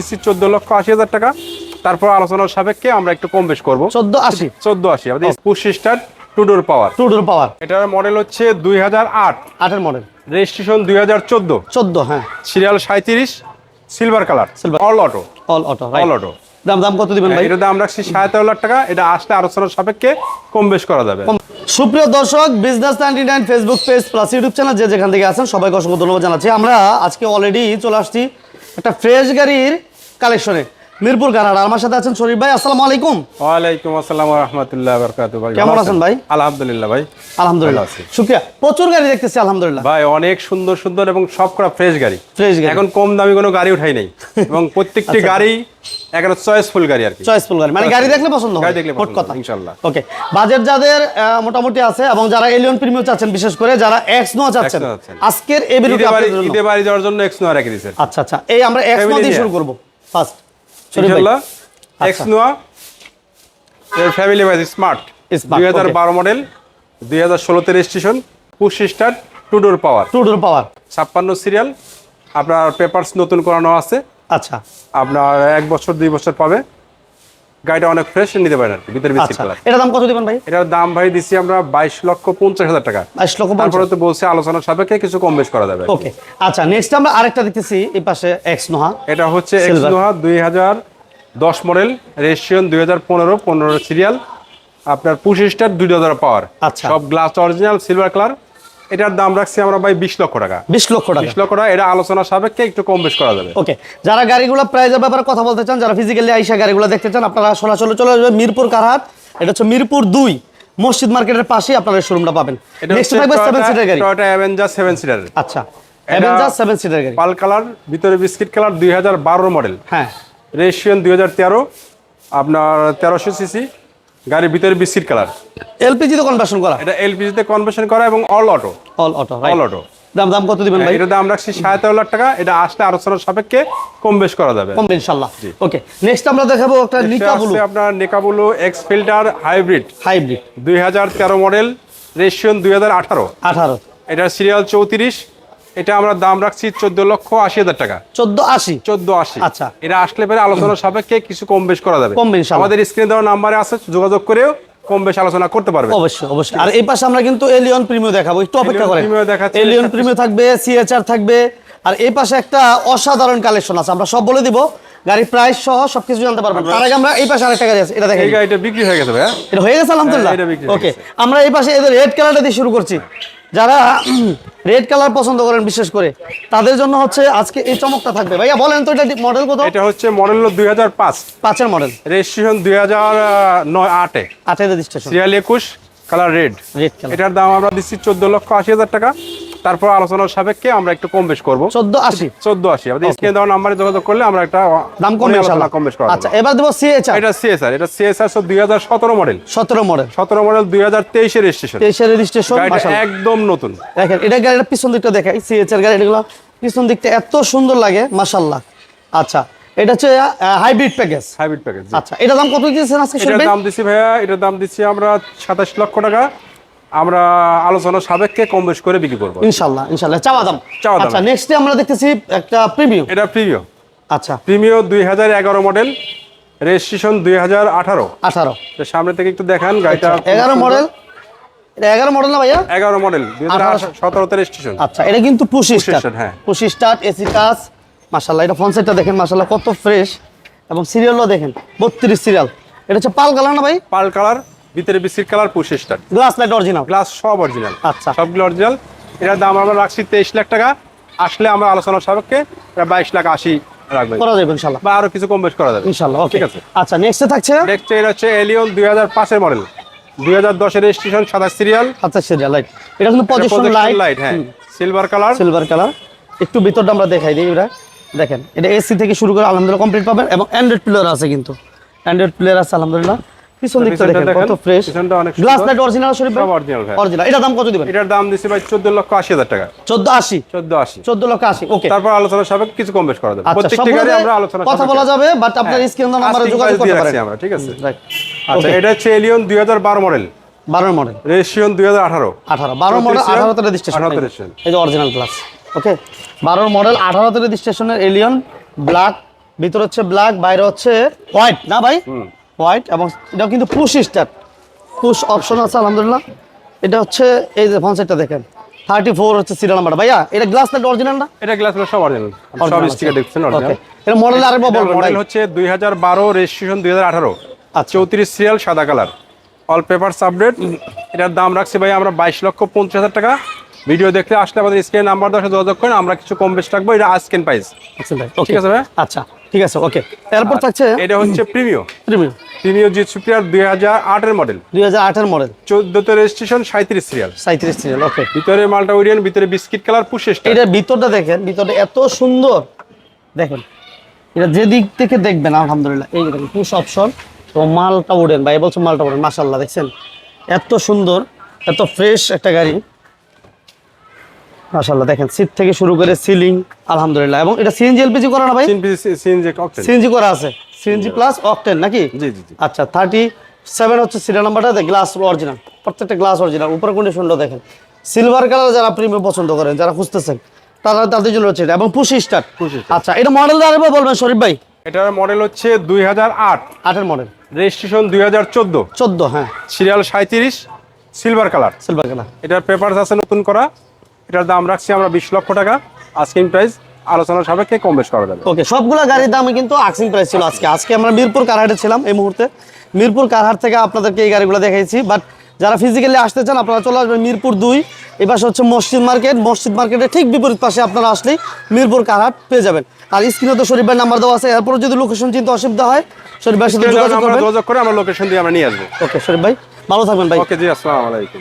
দিচ্ছি চোদ্দ লক্ষ আশি হাজার টাকা। তারপর আলোচনার সাপেক্ষে আমরা একটু কম বেশ করব। চোদ্দ আশি। চোদ্দ আশি আমাদের star two door power. Two door power. এটার মডেল হচ্ছে দুই হাজার আট। আটের মডেল। রেজিস্ট্রেশন দুই হাজার চোদ্দ। চোদ্দ হ্যাঁ। সিরিয়াল সাঁত্রিশ silver colour. Silver। All auto all auto all auto দাম দাম কত দিবেন ভাই? এটা দাম রাখছি সাড়ে তেরো লাখ টাকা। এটা আসলে আলোচনার সাপেক্ষে কম বেশ করা যাবে। সুপ্রিয় দর্শক business ninety nine Facebook page plus YouTube channel যে যেখান থেকে আছেন সবাইকে অসংখ্য ধন্যবাদ জানাচ্ছি। আমরা আজকে অলরেডি চলে আসছি একটা ফ্রেশ গাড়ির কালেকশনে। মিরপুর কানাডা আমার সাথে আছেন শরীফ ভাই আসসালামু আলাইকুম। ওয়ালাইকুম আসসালাম রহমতুল্লাহ বরকাত ভাই কেমন আছেন ভাই? আলহামদুলিল্লাহ ভাই আলহামদুলিল্লাহ। আছি। শুক্রিয়া। প্রচুর গাড়ি দেখতেছি আলহামদুলিল্লাহ। ভাই অনেক সুন্দর সুন্দর এবং সব করা ফ্রেশ গাড়ি। ফ্রেশ গাড়ি। এখন কম দামি কোনো গাড়ি উঠাই নাই। এবং প্রত্যেকটি আচ্ছা। গাড়ি এখন চয়েসফুল গাড়ি আর কি। চয়েসফুল গাড়ি। মানে গাড়ি দেখলে পছন্দ হবে গাড়ি দেখলে পছন্দ কথা। ইনশাআল্লাহ। ওকে বাজেট যাদের মোটামুটি আছে এবং যারা এলিয়ন প্রিমিয়াম চাচ্ছেন বিশেষ করে যারা এক্স নো চাচ্ছেন আজকের এই আপনাদের জন্য। ঈদে বাড়ি যাওয়ার জন্য এক্স নোয়া রেখে দিয়েছেন আচ্ছা আচ্ছা। এই আমরা এক্স নো দিয়ে শুরু করব। ফার্স্ট আচ্ছা। এক্স নোয়া এর ফ্যামিলি ওয়াইজ স্মার্ট দুই হাজার বারো মডেল দুই হাজার ষোলোতে registration push star two door power two door power ছাপ্পান্ন সিরিয়াল আপনার পেপারস নতুন করানো আছে। আচ্ছা। আপনার এক বছর দুই বছর পাবে। গাড়িটা অনেক ফ্রেশ নিতে পারেন আর ভিতরে বিস্কিট আচ্ছা কালার এটা দাম কত দিবেন ভাই? এটার দাম ভাই দিচ্ছি আমরা বাইশ লক্ষ পঞ্চাশ হাজার টাকা। বাইশ লক্ষ তারপরে তো বলছে আলোচনার সাপেক্ষে কিছু কম বেশ করা যাবে ওকে আচ্ছা নেক্সট আমরা আরেকটা দেখতেছি এই পাশে এক্স নোহা এটা হচ্ছে দুই হাজার দশ মডেল রেজিস্ট্রেশন দুই হাজার পনেরো পনেরো সিরিয়াল আপনার পুশ স্টার দুই হাজার পাওয়ার আচ্ছা। সব গ্লাস অরিজিনাল সিলভার কালার এটার দাম রাখছি আমরা ভাই বিশ লক্ষ টাকা। বিশ লক্ষ টাকা। বিশ লক্ষ টাকা এটা আলোচনা সাপেক্ষে একটু কম বেশ করা যাবে। ওকে যারা গাড়িগুলো প্রাইজের ব্যাপারে কথা বলতে চান যারা ফিজিক্যালি আইসা গাড়িগুলো দেখতে চান আপনারা সরাসরি চলে আসবেন মিরপুর কারহাট। এটা হচ্ছে মিরপুর দুই মসজিদ মার্কেটের পাশেই আপনারা শোরুমটা পাবেন। নেক্সট থাকবে সেভেন সিটার গাড়ি। টয়োটা অ্যাভেঞ্জার সেভেন সিটার আচ্ছা অ্যাভেঞ্জার সেভেন সিটার গাড়ি। পাল কালার ভিতরে বিস্কিট কালার দুই হাজার বারো মডেল হ্যাঁ। হাজার তেরো আপনার তেরোশো সিসি গাড়ির ভিতরে বিস্কিট কালার। এলপিজি তো কনভার্সন করা। এটা এলপিজিতে কনভার্সন করা এবং all auto all auto all auto দাম দাম কত দিবেন ভাই? এটা দাম রাখছি সাড়ে তেরো লাখ টাকা। এটা আসলে আলোচনার সাপেক্ষে কম বেশ করা যাবে। কমবে ইনশাল্লাহ। ওকে নেক্সট আমরা দেখাবো একটা নিকা ব্লু আছে আপনার নেকাবুলো এক্স ফিল্টার হাইব্রিড হাইব্রিড দুই হাজার তেরো মডেল রেজিস্ট্রেশন দুই হাজার আঠারো। আঠারো। এটার সিরিয়াল চৌত্রিশ এটা আমরা দাম রাখছি চোদ্দ লক্ষ আশি হাজার টাকা। চোদ্দ আশি? চোদ্দ আশি। আচ্ছা। এটা আসলে পরে আলোচনার সাপেক্ষে কিছু কম বেশ করা যাবে। কমবে ইনশাআল্লাহ। আমাদের স্ক্রিনে দেওয়া নাম্বারে আছে যোগাযোগ করেও কম বেশ আলোচনা করতে পারবে অবশ্যই অবশ্যই। আর এই পাশে আমরা কিন্তু এলিয়ন প্রিমিয়াম দেখাবো। একটু অপেক্ষা করেন। এলিয়ন প্রিমিয়াম থাকবে সিএচআর থাকবে। আর এই পাশে একটা অসাধারণ কালেকশন আছে। আমরা সব বলে দিব গাড়ির প্রাইস সহ সবকিছু জানতে পারবেন। তার আগে আমরা এই পাশে আরেকটা গাড়ি আছে এটা দেখেন। এই গাড়িটা বিক্রি হয়ে গেছে ভাইয়া এটা হয়ে গেছে আলহামদুলিল্লাহ? হ্যাঁ, বিক্রি হয়ে ওকে আমরা এই পাশে এদের রেড কালারটা দিয়ে শুরু করছি। যারা রেড কালার পছন্দ করেন বিশেষ করে তাদের জন্য হচ্ছে আজকে এই চমকটা থাকবে। ভাইয়া বলেন তো এটা মডেল কত? এটা হচ্ছে মডেল দুই হাজার পাঁচ। পাঁচের মডেল রেজিস্ট্রেশন দুই হাজার নয় আটে আটের রেজিস্ট্রেশন সিরিয়াল একুশ কালার রেড রেড কালার এটার দাম আমরা দিচ্ছি চোদ্দ লক্ষ আশি হাজার টাকা। তারপর আলোচনার সাপেক্ষে আমরা একটু কম বেশ করব। চোদ্দ আশি। চোদ্দ আশি। আমাদের স্ক্রিনে দেওয়া নাম্বারে যোগাযোগ করলে আমরা একটা দাম কমবে আলোচনা কম বেশ করা আচ্ছা এবার দেবো সিএচআর এটা সিএসআর এটা সিএসআর দুই হাজার সতেরো মডেল সতেরো মডেল সতেরো মডেল দুই হাজার তেইশের রেজিস্ট্রেশন তেইশের রেজিস্ট্রেশন একদম নতুন। দেখেন এটা গাড়িটা পিছন দিকটা দেখাই সিএচআর গাড়ি এগুলো পিছন দিকটা এত সুন্দর লাগে মাশাল্লাহ আচ্ছা এটা হচ্ছে হাইব্রিড প্যাকেজ হাইব্রিড প্যাকেজ আচ্ছা এটা দাম কত দিয়েছেন আজকে শুনবেন দাম দিচ্ছি ভাইয়া এটার দাম দিচ্ছি আমরা সাতাশ লক্ষ টাকা। আমরা আলোচনা সাপেক্ষে কম বেশ করে বিক্রি করব। ইনশাল্লাহ ইনশাল্লাহ। চাওয়া দাম। চাওয়া দাম। আচ্ছা নেক্সটে আমরা দেখতেছি একটা প্রিমিয়াম এটা প্রিমিয় আচ্ছা। প্রিমিয় দুই হাজার এগারো মডেল রেজিস্ট্রেশন দুই হাজার আঠারো। আঠারো। সামনে থেকে একটু দেখান গাড়িটা এগারো মডেল এটা এগারো মডেল না ভাইয়া? এগারো মডেল। সতেরোতে রেজিস্ট্রেশন আচ্ছা এটা কিন্তু পুশি স্টার্ট হ্যাঁ। পুশি স্টার্ট এসি টাচ মাশাল্লাহ এটা ফোন সেটটা দেখেন মাশাল্লাহ কত ফ্রেশ এবং সিরিয়ালও দেখেন বত্রিশ সিরিয়াল এটা হচ্ছে পাল কালার না ভাই? পাল কালার ভিতরে biscuit colour glass light original glass সব অরিজিনাল আচ্ছা। সবগুলো অরিজিনাল এটার দাম আমরা রাখছি তেইশ লাখ টাকা। আসলে আমরা আলোচনার সাপেক্ষে এটা বাইশ লাখ আশি রাখবে। করা যাবে ইনশাল্লাহ বা আরও কিছু কম বেশ করা যাবে। ইনশাল্লাহ ঠিক আছে। আচ্ছা নেক্সটে থাকছে? নেক্সট এটা হচ্ছে এলিয়ন দুই হাজার পাঁচের মডেল দুই হাজার দশের রেজিস্ট্রেশন সাদা সিরিয়াল সিরিয়াল লাইট এটা কিন্তু পজিশন লাইট লাইট হ্যাঁ। সিলভার কালার সিলভার কালার একটু ভিতরটা আমরা দেখাই দিই দেখেন এটা এসি থেকে শুরু করে আলহামদুলিল্লাহ কমপ্লিট পাবেন এবং অ্যান্ড্রয়েড প্লেয়ার আছে কিন্তু। অ্যান্ড্রয়েড প্লেয়ার আছে আলহামদুলিল্লাহ। পিছন দিকটা দেখেন কত ফ্রেশ পিছনটা অনেক গ্লাস লাইট অরিজিনাল শরীফ সব original ভাই। অরিজিনাল এটা দাম কত দিবেন? এটার দাম দিচ্ছি ভাই চোদ্দ লক্ষ আশি হাজার টাকা। চোদ্দ আশি। চোদ্দ আশি। চোদ্দ লক্ষ আশি ওকে তারপর আলোচনা সাপেক্ষে কিছু কম বেশ করা যাবে। আচ্ছা প্রত্যেকটি গাড়ি আমরা আলোচনা কথা বলা যাবে বাট আপনার স্ক্রিন নাম্বারে যোগাযোগ করতে পারেন। আমরা ঠিক আছে? আচ্ছা এটা হচ্ছে এলিয়ন দুই হাজার বারো মডেল বারোর মডেল রেজিস্ট্রেশন দুই হাজার আঠারো। আঠারো মডেল চৌত্রিশ আঠারোতে রেজিস্ট্রেশন 18 registration। এই যে অরিজিনাল গ্লাস ওকে বারোর মডেল আঠারোতে রেজিস্ট্রেশনের এলিয়ন ব্ল্যাক ভিতরে হচ্ছে ব্ল্যাক বাইরে হচ্ছে হোয়াইট না ভাই? হোয়াইট এবং এটাও কিন্তু পুশ স্টার্ট পুশ অপশন আছে আলহামদুলিল্লাহ। এটা হচ্ছে এই যে ফোন সেটটা দেখেন। থার্টি ফোর হচ্ছে সিরিয়াল নাম্বার ভাইয়া এটা গ্লাস না অরিজিনাল না? এটা গ্লাস সব অরিজিনাল সব স্টিকার দেখছেন অরিজিনাল এটা মডেল বলব ভাই। মডেল হচ্ছে দুই হাজার বারো রেজিস্ট্রেশন দুই হাজার আঠারো। আচ্ছা। চৌত্রিশ সিরিয়াল সাদা কালার অল পেপার আপডেট এটার দাম রাখছি ভাই আমরা বাইশ লক্ষ পঞ্চাশ হাজার টাকা। ভিডিও দেখতে আসলে আমাদের স্ক্রিন নাম্বার দশে যোগাযোগ করেন। আমরা কিছু কম বেশ রাখব। এটা আজকেন প্রাইস আচ্ছা ভাই ঠিক আছে ভাই? আচ্ছা। ঠিক আছে ওকে এরপর থাকছে এটা হচ্ছে প্রিমিও। প্রিমিয়াম প্রিমিও জি সুপ্রিয়ার দুই হাজার আটের মডেল দুই হাজার আটের মডেল চোদ্দতে রেজিস্ট্রেশন সাঁত্রিশ সিরিয়াল সাঁত্রিশ সিরিয়াল ওকে ভিতরে মালটা ওরিয়ান ভিতরে বিস্কিট কালার পুষে এটা ভিতরটা দেখেন ভিতরটা এত সুন্দর। দেখেন এটা যে দিক থেকে দেখবেন আলহামদুলিল্লাহ। এই দেখেন পুশ অপশন তো মালটা উড়েন ভাই বলছো মালটা উড়েন মাশাল্লাহ দেখছেন? এত সুন্দর এত ফ্রেশ একটা গাড়ি। মাশাল্লাহ দেখেন সিট থেকে শুরু করে সিলিং আলহামদুলিল্লাহ। এবং এটা সিএনজি এলপিজি করা না ভাই? সিএনজি ককটেল সিএনজি করা আছে। সিএনজি প্লাস অকটেন নাকি? জি জি জি। আচ্ছা থার্টি সেভেন হচ্ছে সিরিয়াল নাম্বারটা গ্লাস অরিজিনাল প্রত্যেকটা গ্লাস অরিজিনাল উপরে কন্ডিশনটা দেখেন। সিলভার কালার যারা প্রিমিয়াম পছন্দ করেন যারা খুঁজতেছেন তারা তাদের জন্য হচ্ছে এটা। এবং পুশি স্টার আচ্ছা এটা মডেল আরেকবার বলবেন শরীফ ভাই। এটার মডেল হচ্ছে দুই হাজার আট। আটের মডেল রেজিস্ট্রেশন দুই হাজার চোদ্দ। চোদ্দ হ্যাঁ। সিরিয়াল সাঁত্রিশ সিলভার কালার সিলভার কালার এটার পেপারস আছে নতুন করা। এটার দাম রাখছি আমরা বিশ লক্ষ টাকা। আস্কিং প্রাইস আলোচনা সাপেক্ষে কম বেশ করা যাবে। ওকে সবগুলা গাড়ির দামে কিন্তু আক্সিং প্রাইস ছিল আজকে। আজকে আমরা মিরপুর কারহাটে ছিলাম এই মুহূর্তে। মিরপুর কারহাট থেকে আপনাদেরকে এই গাড়িগুলো দেখাইছি বাট যারা ফিজিক্যালি আসতে চান আপনারা চলে আসবেন মিরপুর দুই। পাশে হচ্ছে মসজিদ মার্কেট। মসজিদ মার্কেটের ঠিক বিপরীত পাশে আপনারা আসলেই মিরপুর কারহাট পেয়ে যাবেন। আর স্ক্রিনে তো শরীফ ভাইয়ের নাম্বার দেওয়া আছে এরপরে যদি লোকেশন চিন্তা অসুবিধা হয় শরীফ ভাইয়ের সাথে যোগাযোগ করবেন। যোগাযোগ করে আমরা লোকেশন দিয়ে আমরা নিয়ে আসব। ওকে শরীফ ভাই ভালো থাকবেন ভাই। ওকে জি আসসালামু আলাইকুম।